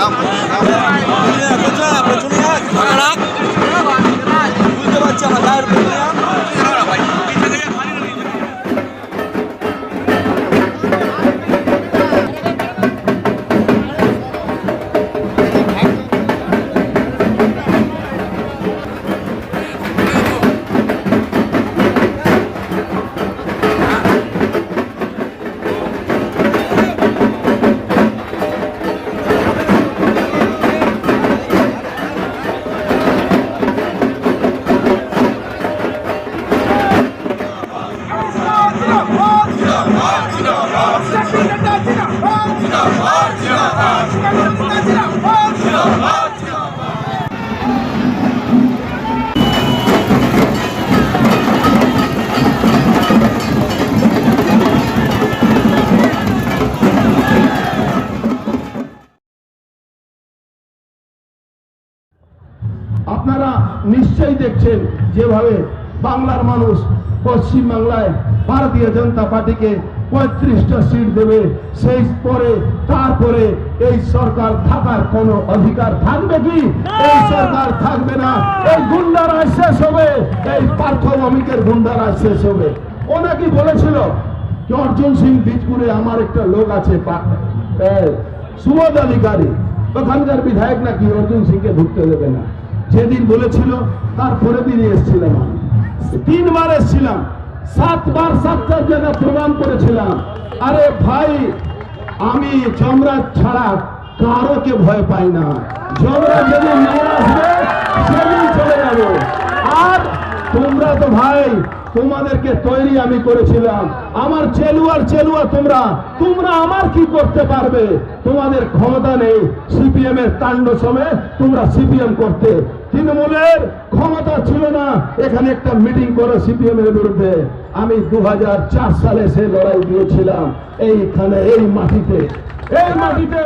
দাম আপনারা নিশ্চয়ই দেখছেন যেভাবে বাংলার মানুষ পশ্চিম বাংলায় ভারতীয় জনতা পার্টিকে পঁয়ত্রিশটা সিট দেবে। সেই পরে তারপরে এই সরকার থাকার কোনো অধিকার থাকবে কি? এই সরকার থাকবে না। এই গুন্ডারা শেষ হবে। এই পার্থ ভৌমিকের গুন্ডারা শেষ হবে। ও নাকি বলেছিল অর্জুন সিং বীজপুরে আমার একটা লোক আছে সুবোধ অধিকারী। ওখানকার বিধায়ক নাকি অর্জুন সিংকে ঢুকতে দেবে না। যেদিন বলেছিল তারপরে দিন এসেছিলাম আমি। তিনবার এসেছিলাম সাতবার সাতটা জায়গা প্রমাণ করেছিলাম। আরে ভাই, আমি যমরাজ ছাড়া কারোকে ভয় পাই না। আসবে, সেদিন চলে যাব। আর তোমরা তো ভাই, তোমাদেরকে তৈরি আমি করেছিলাম। আমার চেলুয়ার চেলুয়া তোমরা তোমরা আমার কি করতে পারবে? তোমাদের ক্ষমতা নেই সিপিএম এর কাণ্ড সময় তোমরা সিপিএম করতে। তৃণমূলের ক্ষমতা ছিল না। এখানে একটা মিটিং করে সিপিএম এর বিরুদ্ধে। আমি দু হাজার চার সালে সে লড়াই দিয়েছিলাম। এইখানে, এই মাটিতে এই মাটিতে